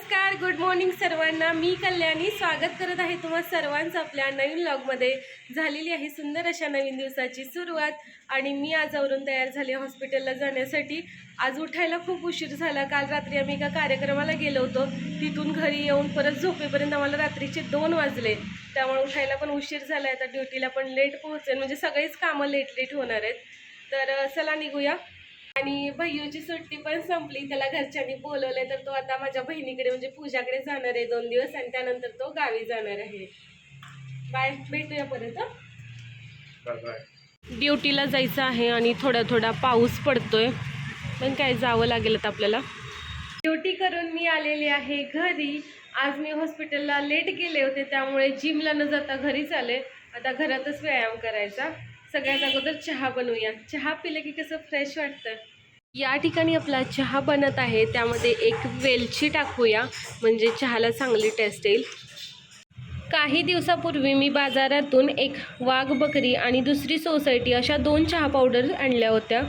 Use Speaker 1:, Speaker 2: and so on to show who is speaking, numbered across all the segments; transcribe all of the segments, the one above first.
Speaker 1: नमस्कार good morning सर्वांना. मी कल्याणी. स्वागत करत आहे तुम्हा सर्वांचं आपल्या नवीन ब्लॉगमध्ये झालेली आहे सुंदर अशा नवीन दिवसाची सुरुवात आणि मी आज आवरून तयार झाली हॉस्पिटलला जाण्यासाठी. आज उठायला खूप उशीर झाला. काल रात्री आम्ही एका कार्यक्रमाला गेलो होतो. तिथून घरी येऊन परत झोपेपर्यंत आम्हाला रात्रीचे दोन वाजले. त्यामुळे उठायला पण उशीर झाला आहे. आता ड्युटीला पण लेट पोहोचेल म्हणजे सगळीच कामं लेट लेट होणार आहेत. तर चला निघूया. आणि भैयूची सुट्टी पण संपली. त्याला घरच्यांनी बोलवलंय तर तो आता माझ्या बहिणीकडे म्हणजे पूजाकडे जाणार आहे दोन दिवस आणि त्यानंतर तो गावी जाणार आहे. बाय भेटूया परत? ड्युटीला जायचं आहे आणि थोडा थोडा पाऊस पडतोय. पण काय जावं लागेल आता आपल्याला. ड्युटी करून मी आलेली आहे घरी. आज मी हॉस्पिटलला लेट गेले होते त्यामुळे जिमला न जाता घरीच आले. आता घरातच व्यायाम करायचा. सगळ्यात अगोदर चहा बनवूया. चहा पिलं की कसं फ्रेश वाटतं? या ठिकाणी आपला चहा बनत आहे. त्यामध्ये एक वेलची टाकूया. म्हणजे चहाला चांगली टेस्ट येईल. काही दिवसापूर्वी मी बाजारातून एक वाघ बकरी आणि दुसरी सोसायटी अशा दोन चहा पावडर आणल्या होत्या.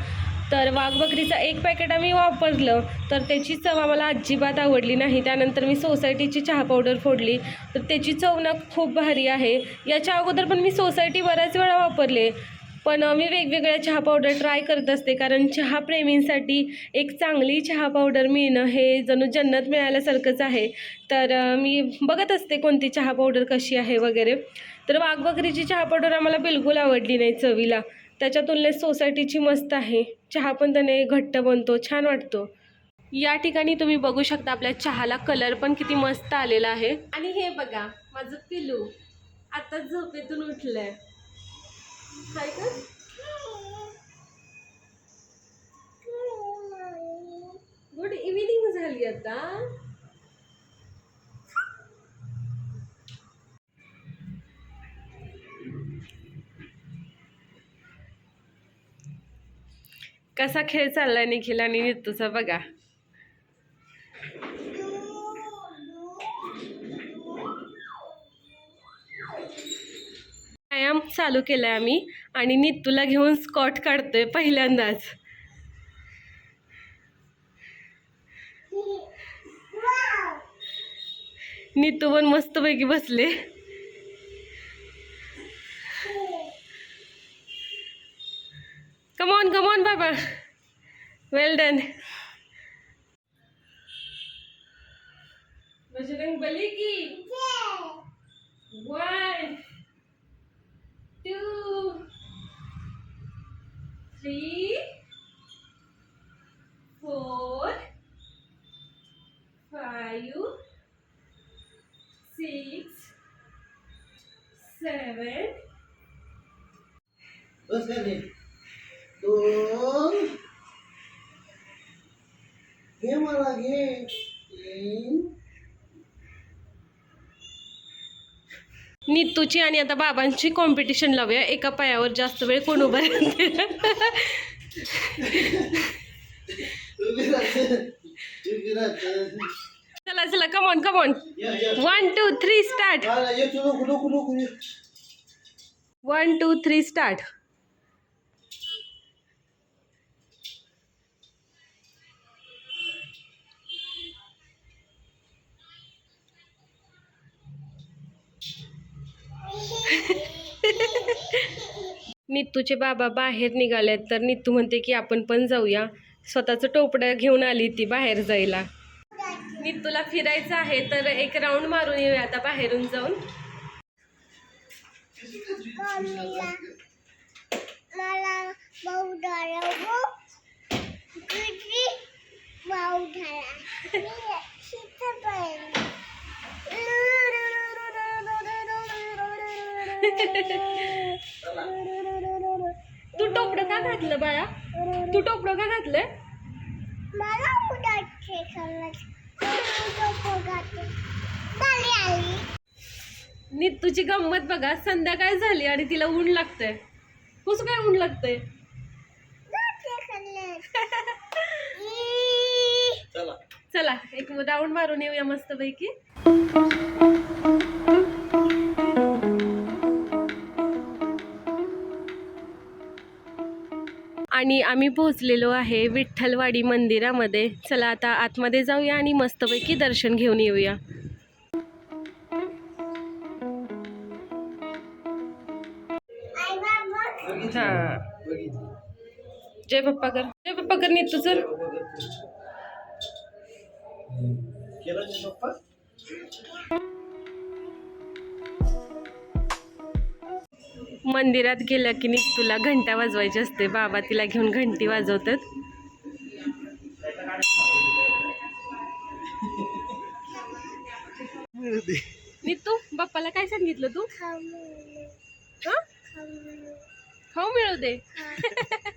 Speaker 1: तर वाघ बकरीचं एक पॅकेट आम्ही वापरलं तर त्याची चव आम्हाला अजिबात आवडली नाही. त्यानंतर मी सोसायटीची चहा पावडर फोडली. तर त्याची चव ना खूप भारी आहे. याच्या अगोदर पण मी सोसायटी बऱ्याच वेळा वापरले. पण मी वेगवेगळ्या चहा पावडर ट्राय करत असते. कारण चहा प्रेमींसाठी एक चांगली चहा पावडर मिळणं हे जणू जन्नत मिळाल्यासारखंच आहे. तर मी बघत असते कोणती चहा पावडर कशी आहे वगैरे. तर वाघबकरीची चहा पावडर आम्हाला बिलकुल आवडली नाही चवीला. त्याच्या तुलनेत सोसायटीची मस्त आहे. चहा पण त्याने घट्ट बनतो छान वाटतो. या ठिकाणी तुम्ही बघू शकता आपल्या चहाला कलर पण किती मस्त आलेला आहे. आणि हे बघा माझं पिलू. आताच झोपेतून उठलंय. हाय कर गुड इव्हिनिंग झाली आता. कसा खेळ चाललाय निखिल आणि नितूचा बघा. चालू केलाय आम्ही आणि नितूला घेऊन स्कॉट काढतोय पहिल्यांदाच. नितू पण मस्तपैकी बसले. कमॉन कमॉन बाबा. वेल डन बजरंग बली की? One two, three, four, five, six, seven.
Speaker 2: Let's get it. Two. Game again.
Speaker 1: नितूची आणि आता बाबांची कॉम्पिटिशन लावूया. एका पायावर जास्त वेळ कोण उभा चला चला come on come on one two three start. One two three start नितूचे बाबा बाहेर निघालेत तर नितू म्हणते की आपण पण जाऊया. स्वतःचं टोपडं घेऊन आली ती बाहेर जायला. नितूला फिरायचं आहे तर एक राऊंड मारून येऊया आता बाहेरून जाऊन.
Speaker 3: मला
Speaker 1: तू टोपडं का घातलं बाळा? तू टोपडं का
Speaker 3: आली
Speaker 1: नितूची गंमत बघा संध्याकाळ झाली आणि तिला ऊन लागतंय. कसं काय ऊन लागतंय?
Speaker 2: चला.
Speaker 1: चला एक राऊंड मारून येऊया मस्तपैकी. आणि आम्ही पोहोचलेलो आहे विठ्ठलवाडी मंदिरामध्ये. चला आता आतमध्ये जाऊया आणि मस्तपैकी दर्शन घेऊन येऊया. हां. जय पप्पा कर. जय पप्पा कर नीतू सर.
Speaker 2: केलं
Speaker 1: मंदिरात गेल्या की नीतूला घंटा वाजवायची असते. बाबा तिला घेऊन घंटी वाजवतात. नीतू बाप्पाला काय सांगितलं तू? हं?
Speaker 3: खाऊ
Speaker 1: मिळू दे.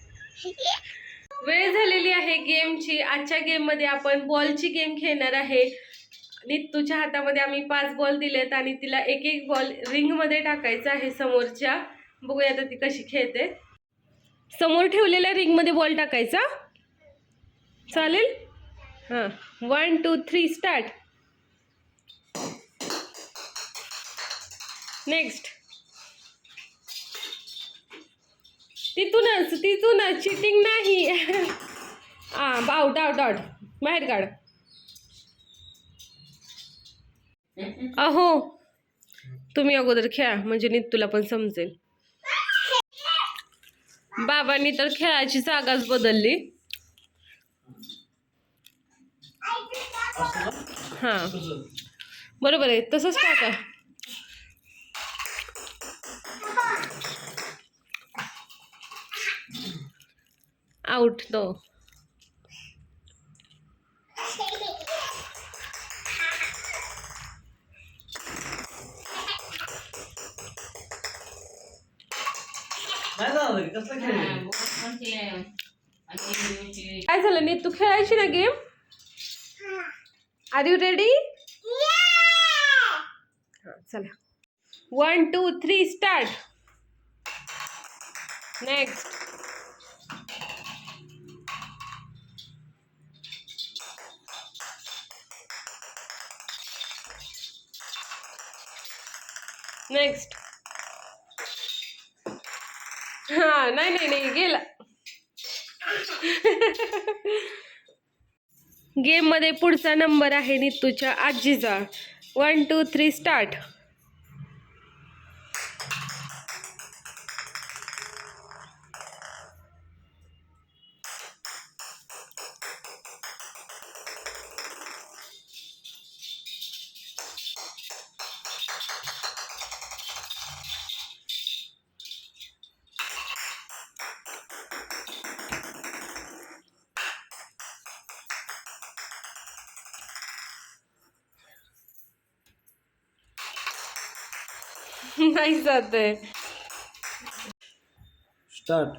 Speaker 1: वेळ झालेली आहे गेमची. आजच्या गेममध्ये आपण बॉलची गेम खेळणार आहे. नित्तूच्या हातामध्ये आम्ही पाच बॉल दिलेत आणि तिला एक एक बॉल रिंगमध्ये टाकायचा आहे समोरच्या. बघूया आता ती कशी खेळते. समोर ठेवलेल्या रिंगमध्ये बॉल टाकायचा. चालेल? हां. One two three start next तिथूनच तिथूनच चिटिंग नाही. हां आउट आउट आउट बाहेर काढ. अहो तुम्ही अगोदर खेळा म्हणजे नीत पण समजेल. बाबांनी तर खेळाची जागाच बदलली. हां. बरोबर आहे तसंच टाका आउट
Speaker 2: दो
Speaker 1: काय झालं नीत? तू खेळायची ना गेम? आर यू रेडी चला. One two three start next next हा नाही नाही नाही गेला. गेममध्ये पुढचा नंबर आहे नितूच्या आजीचा. वन टू थ्री स्टार्ट नाही जाते
Speaker 2: स्टार्ट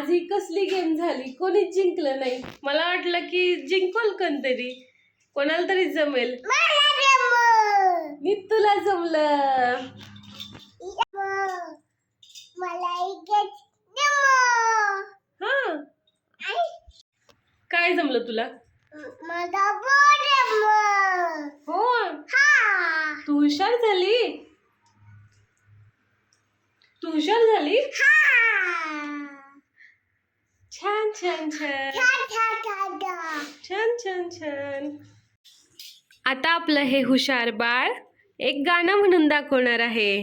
Speaker 1: आज ही कसली गेम झाली? कोणीच जिंकलं नाही. मला वाटलं की जिंकल कोणतरी कोणाला तरी जमेल.
Speaker 3: मला जमलं.
Speaker 1: नितूला जमलं. हा. काय जमलं तुला. हो.
Speaker 3: हा.
Speaker 1: तू हुशार झाली. तू हुशार झाली?
Speaker 3: हा.
Speaker 1: छान छान छान. छान छान छान आता आपलं हे हुशार बाळ एक गाणं म्हणून दाखवणार आहे.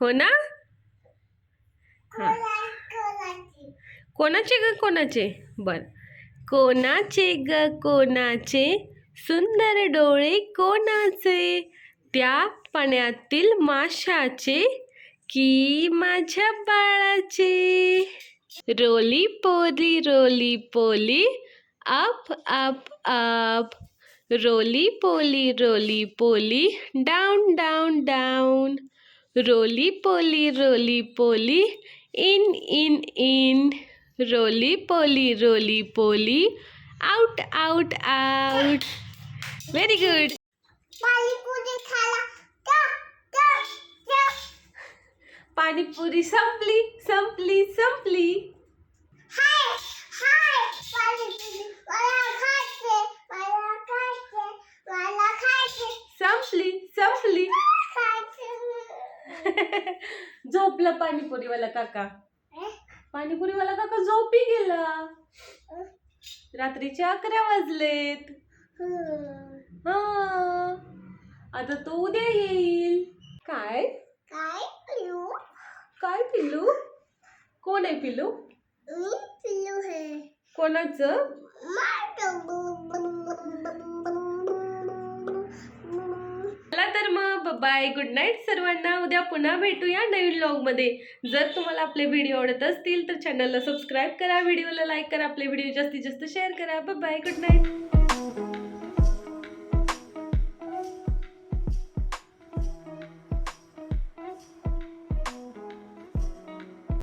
Speaker 1: हो ना. कोणाचे ग कोणाचे? बर. कोणाचे ग कोणाचे? सुंदर डोळे कोणाचे? त्या पाण्यातील माशाचे की माझ्या बाळाचे? Roly poly, roly poly, up, up, up. Roly poly, roly poly, down, down, down. Roly poly, roly poly, in, in, in. Roly poly, roly poly, out, out, out. Very good.
Speaker 3: Panipuri
Speaker 1: संपली संपली संपली.
Speaker 3: हाय हाय पाणीपुरी. मला खायचे मला खायचे मला खायचे.
Speaker 1: संपली संपली.
Speaker 3: खायचे
Speaker 1: झोपला पाणीपुरीवाला काका. पाणीपुरीवाला काका झोपी गेला. रात्रीचे अकरा वाजलेत. हा. आता तो उद्या येईल. काय?
Speaker 3: काय?
Speaker 1: काय पिल्लू? कोण आहे पिल्लू?
Speaker 3: मी पिलू है
Speaker 1: कोणाचं? चला तर मग बाय गुड नाईट सर्वांना. उद्या पुन्हा भेटूया नवीन व्लॉगमध्ये जर तुम्हाला आपले व्हिडिओ आवडत असतील तर चॅनलला सबस्क्राईब करा. व्हिडिओला लाईक करा. आपले व्हिडिओ जास्तीत जास्त शेअर करा. Bye good night